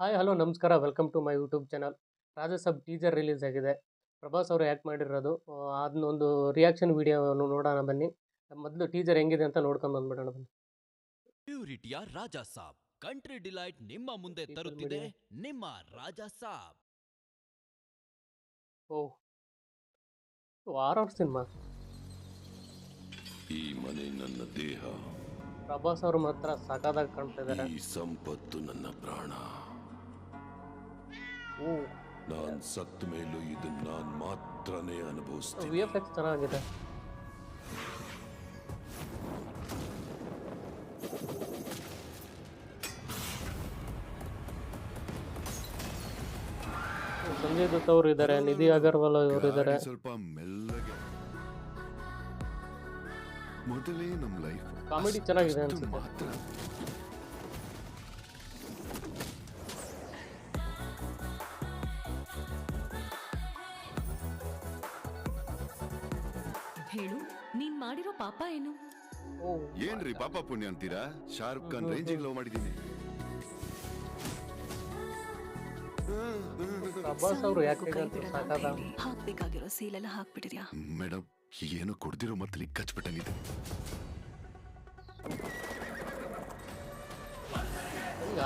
Hi hello ನಮಸ್ಕಾರ. Welcome to my YouTube channel Rajasaab teaser release ಆಗಿದೆ. ಪ್ರಭಾಸ್ ಅವರು act ಮಾಡಿರೋದು? ಅದನ್ನ ಒಂದು ರಿಯಾಕ್ಷನ್ ವಿಡಿಯೋವನ್ನು ನೋಡೋಣ ಬನ್ನಿ. ಮೊದಲು ಟೀಸರ್ ಹೆಂಗಿದೆ ಅಂತ ನೋಡ್ಕೊಂಡು ಬಂದ್ಬಿಡೋಣ ಬನ್ನಿ. ಪ್ಯೂರಿಟಿಯ ರಾಜಾ ಸಾಬ್ ಕಂಟ್ರಿ ಡಿಲೈಟ್ ನಿಮ್ಮ ಮುಂದೆ ತರುತ್ತಿದೆ ನಿಮ್ಮ Raja Saab O R cinema ಈ ಮನೆ ನನ್ನ ದೇಹ. ಪ್ರಭಾಸ್ ಅವರು ಮಾತ್ರ ಸಖತ್ತಾಗಿ ಕಾಣ್ತಾ ಇದ್ದಾರೆ ಈ ಸಂಪತ್ತು ನನ್ನ ಪ್ರಾಣ. ನಾನ್ ಸತ್ತ ಮೇಲೂ ಇದು ನಾನ್ ಮಾತ್ರನೇ ವಿ ಅನುಭವಿಸ್ತೀನಿ ಎಫ್ ಎಕ್ಸ್ ಚೆನ್ನಾಗಿದೆ ಸಂಜಯ್ ದತ್ ಅವರು ಇದ್ದಾರೆ ನಿಧಿ ಅಗರ್ವಾಲ್ ಅವರು ಇದ್ದಾರೆ ಸ್ವಲ್ಪ ಮೆಲ್ಲಗೆ? ಮೊದಲೇ ನಮ್ ಲೈಫ್ ಕಾಮಿಡಿ ಚೆನ್ನಾಗಿದೆ ಅನ್ಸುತ್ತೆ. ಹೇಳು ನೀನ್ ಮಾಡಿರೋ ಪಾಪ ಏನು? ಓ ಏನ್ರಿ ಪಾಪ. ಪುಣ್ಯ ಅಂತೀರಾ? ಶಾರುಖ್ ಖಾನ್ ರೇಂಜಿಗೆ ಲವ್ ಮಾಡಿದೀನಿ ಹಾಕ್ಬೇಕಾಗಿರೋ ಅವರು ಯಾಕೆ ಸಾಕಾದ? ಹಾಕ್ಬೇಕಾಗಿರೋ ಸೀಲೆಲ್ಲ ಹಾಕ್ಬಿಟ್ಟಿದ್ಯಾ? ಮೇಡಮ್ ಏನು ಕೊಡ್ದಿರೋ ಮತ್ತಲ್ಲಿ ಕಚ್ಬಿಟ್ಟಂಗಿದೆ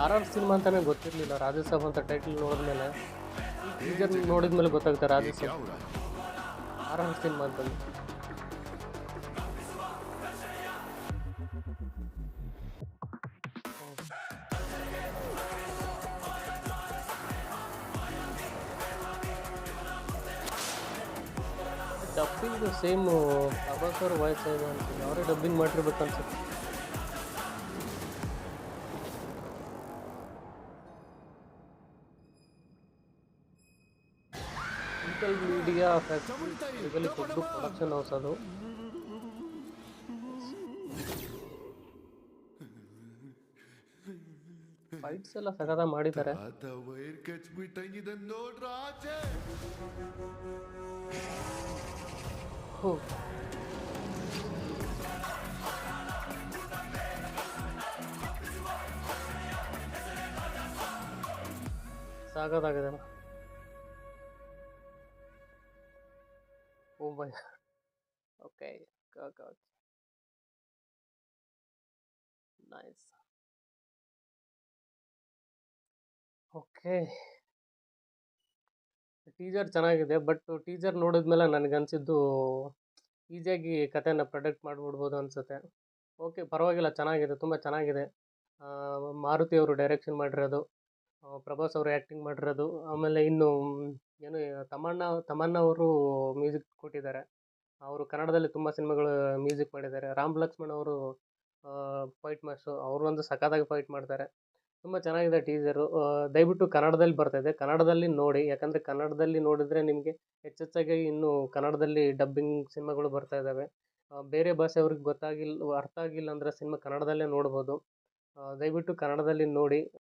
ಆರ್ ಆರ್ ಸಿನಿಮಾ ಅಂತಾನೆ ಗೊತ್ತಿರಲಿಲ್ಲ. ರಾಜಸಾಬ್ ಅಂತ ಟೈಟಲ್ ನೋಡಿದ್ಮೇಲೆ. ಈಗ ನೋಡಿದ್ಮೇಲೆ ಗೊತ್ತಾಗುತ್ತೆ ರಾಜ? ಆರ್ ಆರ್ ಸಿನಿಮಾ ಅಂತಂದು. ಡಬ್ಬಿಂಗ್ ಸೇಮ್ ಪ್ರಭಾಸ್ ಅವ್ರ ವಾಯ್ಸ್ ಇದೆ ಅನ್ಸುತ್ತೆ ಅವರೇ ಡಬ್ಬಿಂಗ್ ಮಾಡಿರ್ಬೇಕು ಅನ್ಸುತ್ತೆ ಮೀಡಿಯಾ ಫ್ಯಾಕ್ಟ್ರಿ ದೊಡ್ಡ ಪ್ರೊಡಕ್ಷನ್ ಹೌಸ್ ಅದು. ಫೈಟ್ಸ್ ಎಲ್ಲ ಸಗದ ಮಾಡಿದ್ದಾರೆ. ವೈರ್ ಕಚ್ಬಿಟ್ಟಂಗಿದೆ ಬಿಟ್ಟಂಗಿದೆ ಆಚೆ. ಹೋ. ಸಾಗದಾಗಿದೆ ಓ bye okay okay okay nice okay. Teaser ಚೆನ್ನಾಗಿದೆ, ಬಟ್ ಟೀಸರ್ ನೋಡಿದ್ಮೇಲೆ ನನಗನ್ಸಿದ್ದು ಈಸಿಯಾಗಿ ಕಥೆನ ಪ್ರೊಡಕ್ಟ್ ಮಾಡಿಬಿಡ್ಬೋದು ಅನಿಸುತ್ತೆ. ಓಕೆ, ಪರವಾಗಿಲ್ಲ, ಚೆನ್ನಾಗಿದೆ, ತುಂಬ ಚೆನ್ನಾಗಿದೆ. ಮಾರುತಿ ಅವರು ಡೈರೆಕ್ಷನ್ ಮಾಡಿರೋದು ಪ್ರಭಾಸ್ ಅವರು ಆ್ಯಕ್ಟಿಂಗ್ ಮಾಡಿರೋದು, ಆಮೇಲೆ ಇನ್ನು ಏನು, ತಮಣ್ಣ ತಮಣ್ಣ ಅವರು ಮ್ಯೂಸಿಕ್ ಕೊಟ್ಟಿದ್ದಾರೆ. ಅವರು ಕನ್ನಡದಲ್ಲಿ ತುಂಬ ಸಿನಿಮಾಗಳು ಮ್ಯೂಸಿಕ್ ಮಾಡಿದ್ದಾರೆ. ರಾಮ್ ಲಕ್ಷ್ಮಣ್ ಅವರು ಫೈಟ್ ಮಾಸ್ಟ್ರು ಅವರು ಒಂದು ಸಖತ್ತಾಗಿ ಫೈಟ್ ಮಾಡ್ತಾರೆ. ತುಂಬ ಚೆನ್ನಾಗಿದೆ ಟೀಸರು. ದಯವಿಟ್ಟು ಕನ್ನಡದಲ್ಲಿ ಬರ್ತಾಯಿದೆ ಕನ್ನಡದಲ್ಲಿ ನೋಡಿ, ಯಾಕಂದರೆ ಕನ್ನಡದಲ್ಲಿ ನೋಡಿದರೆ ನಿಮಗೆ ಹೆಚ್ಚೆಚ್ಚಾಗಿ ಇನ್ನು ಕನ್ನಡದಲ್ಲಿ ಡಬ್ಬಿಂಗ್ ಸಿನಿಮಾಗಳು ಬರ್ತಾ ಇದ್ದಾವೆ ಬೇರೆ ಭಾಷೆ ಅವ್ರಿಗೆ ಗೊತ್ತಾಗಿಲ್ಲ ಅರ್ಥ ಆಗಿಲ್ಲ ಅಂದರೆ ಸಿನಿಮಾ ಕನ್ನಡದಲ್ಲೇ ನೋಡ್ಬೋದು. ದಯವಿಟ್ಟು ಕನ್ನಡದಲ್ಲಿ ನೋಡಿ.